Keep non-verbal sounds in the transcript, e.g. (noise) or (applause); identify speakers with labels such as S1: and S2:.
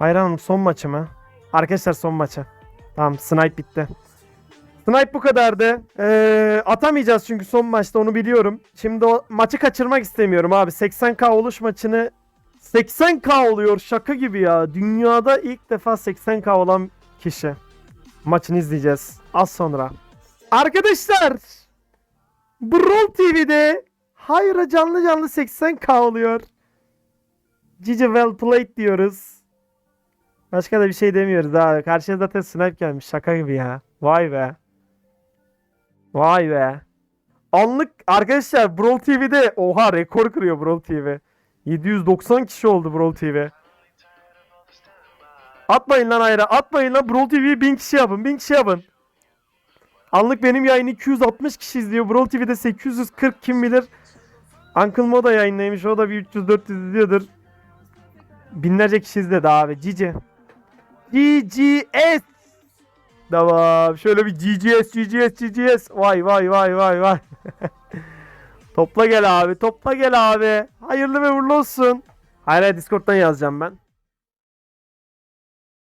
S1: Bayram son maçı mı? Arkadaşlar son maçı. Tamam snipe bitti. Snipe bu kadardı. Ee, atamayacağız çünkü son maçta onu biliyorum. Şimdi o maçı kaçırmak istemiyorum abi. 80k oluş maçını 80k oluyor şaka gibi ya. Dünyada ilk defa 80k olan kişi. Maçını izleyeceğiz az sonra. Arkadaşlar Brawl TV'de hayra canlı canlı 80k oluyor. Cici well played diyoruz. Başka da bir şey demiyoruz abi. Karşıya zaten snipe gelmiş. Şaka gibi ya. Vay be. Vay be. Anlık arkadaşlar Brawl TV'de oha rekor kırıyor Brawl TV. 790 kişi oldu Brawl TV. Atmayın lan hayra. Atmayın lan Brawl TV'yi 1000 kişi yapın. 1000 kişi yapın. Anlık benim yayını 260 kişi izliyor. Brawl TV'de 840 kim bilir. Uncle Mo da yayınlaymış. O da bir 300-400 izliyordur. Binlerce kişi izledi abi. Cici. GGS. Tamam. Şöyle bir GGS, GGS, GGS. Vay vay vay vay vay. (laughs) topla gel abi. Topla gel abi. Hayırlı ve uğurlu olsun. Hayır, Discord'dan yazacağım ben.